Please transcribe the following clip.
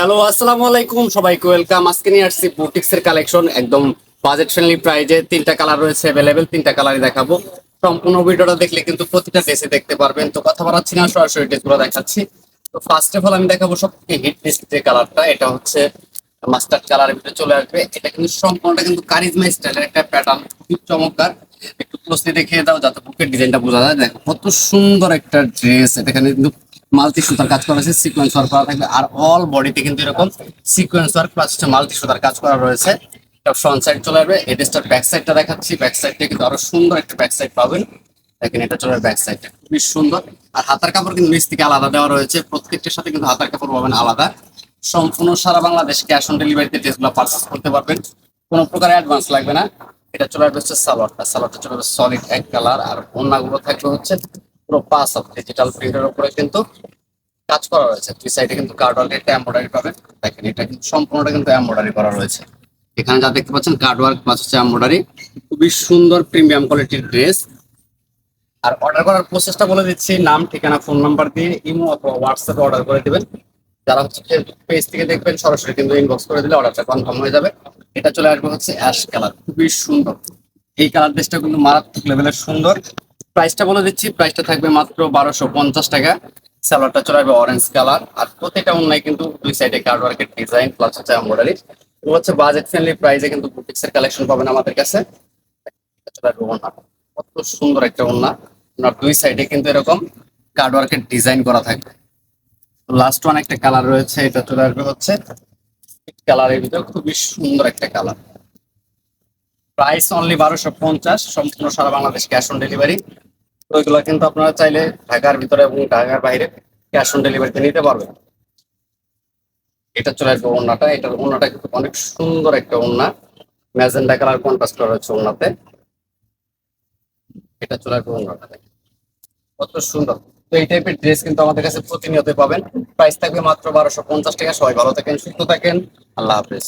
Hello আসসালামু আলাইকুম। সবাইকে ওয়েলকাম আজকে নিয়ে আসছি বুটিক্স এর কালেকশন একদম বাজেট ফ্রেন্ডলি প্রাইজে তিনটা কালার রয়েছে অ্যাভেলেবেল তিনটা কালারই দেখাবো। সম্পূর্ণ ভিডিওটা দেখলে কিন্তু প্রতিটা ড্রেসে দেখতে পারবেন। তো কথা বাড়াচ্ছি না, সরাসরি ড্রেসগুলো দেখাচ্ছি। তো ফার্স্ট অফ অল আমি দেখাবো সবথেকে হিট ড্রেস যে কালারটা এটা হচ্ছে মাস্টার্ড কালারের ভিতরে চলে আসবে। এটা কিন্তু সম্পূর্ণটা কিন্তু কারিজমা স্টাইলের একটা প্যাটার্ন খুব চমৎকার। একটু ক্লোজলি দেখিয়ে দাও যাতে বুকের ডিজাইনটা বোঝা যায়। দেখো, কত সুন্দর একটা ড্রেস এটা কিন্তু মাল্টি সুতার কাজ করা আছে সিকোয়েন্স ওয়ার্ক করা থাকবে, আর অল বডিতে কিন্তু এরকম সিকোয়েন্স ওয়ার্ক প্লাস হচ্ছে মাল্টি সুতার কাজ করা রয়েছে। এটা ফ্রন্ট সাইড চলে আসবে, এই ড্রেসটার ব্যাক সাইডটা দেখাচ্ছি ব্যাক সাইডটা কিন্তু আরও সুন্দর একটা ব্যাক সাইড পাবেন। দেখেন এটা চলে ব্যাক সাইডটা খুবই সুন্দর। আর হাতার কাপড় কিন্তু নিচ থেকে আলাদা দেওয়া রয়েছে, প্রত্যেকটার সাথে কিন্তু হাতার কাপড় পাবেন আলাদা। সম্পূর্ণ সারা বাংলাদেশ ক্যাশ অন ডেলিভারিতে ড্রেসগুলো পারচেস করতে পারবেন, কোনো প্রকার অ্যাডভান্স লাগবে না। এটা চলে আসবে হচ্ছে সালোয়ারটা সালোয়ারটা চলে আসবে সলিড এক কালার আর অন্যগুলো থাকবে হচ্ছে পুরো পাস অফ ডিজিটাল প্রিন্টের উপরে কিন্তু কাজ করা রয়েছে। দুই সাইডে কিন্তু কার্ড ওয়ার্ক একটা এমব্রয়ডারি পাবেন দেখেন, এটা কিন্তু সম্পূর্ণটা কিন্তু এমব্রয়ডারি করা রয়েছে। এখানে যা দেখতে পাচ্ছেন কার্ড ওয়ার্ক প্লাস হচ্ছে এমব্রয়ডারি খুবই সুন্দর প্রিমিয়াম কোয়ালিটির ড্রেস আর অর্ডার করার প্রসেসটা বলে দিচ্ছি, নাম, ঠিকানা ফোন নাম্বার দিয়ে ইমো অথবা হোয়াটসঅ্যাপে অর্ডার করে দিবেন। যারা হচ্ছে ফেসবুক পেজ থেকে দেখবেন, সরাসরি কিন্তু ইনবক্স করে দিলে অর্ডারটা কনফার্ম হয়ে যাবে। এটা চলে আসবে হচ্ছে অ্যাশ কালার খুবই সুন্দর। এই কালার ড্রেসটা কিন্তু মারাত্মক লেভেলের সুন্দর। প্রাইসটা বলে দিচ্ছি, প্রাইসটা থাকবে মাত্র বারোশো পঞ্চাশ টাকা। স্যালোয়ারটা চলে আসবে অরেঞ্জ কালার আর প্রত্যেকটা অন্যায় কিন্তু দুই সাইডে কার্ড ওয়ার্কের ডিজাইন প্লাস হচ্ছে এমব্রয়ডারি ও হচ্ছে বাজেট ফ্রেন্ডলি প্রাইসে কিন্তু বুটিক্সের কালেকশন পাবেন আমাদের কাছে। কত সুন্দর একটা ওড়না। ওনার দুই সাইডে কিন্তু এরকম কার্ড ওয়ার্কের ডিজাইন করা থাকবে। লাস্ট ওয়ান একটা কালার রয়েছে, এটা চলে আসবে হচ্ছে কালারের ভিতরে। খুবই সুন্দর একটা কালার প্রাইস অনলি বারোশো পঞ্চাশ, সম্পূর্ণ সারা বাংলাদেশ ক্যাশ অন ডেলিভারি তো ওইগুলো কিন্তু আপনারা চাইলে ঢাকার ভিতরে এবং ঢাকার বাইরে ক্যাশ অন ডেলিভারিতে নিতে পারবেন। এটা চলে আসবে ওড়নাটা। এটার ওড়নাটা কিন্তু অনেক সুন্দর একটা ওড়না। ম্যাজেন্ডা কালার কন্ট্রাস্ট করা হচ্ছে ওড়নাতে। এটা চলে আসবে দেখেন। কত সুন্দর। তো এই টাইপের ড্রেস কিন্তু আমাদের কাছে প্রতিনিয়ত পাবেন। প্রাইস থাকবে মাত্র বারোশো পঞ্চাশ টাকা। সবাই ভালো থাকেন, সুস্থ থাকেন। আল্লাহ হাফেজ।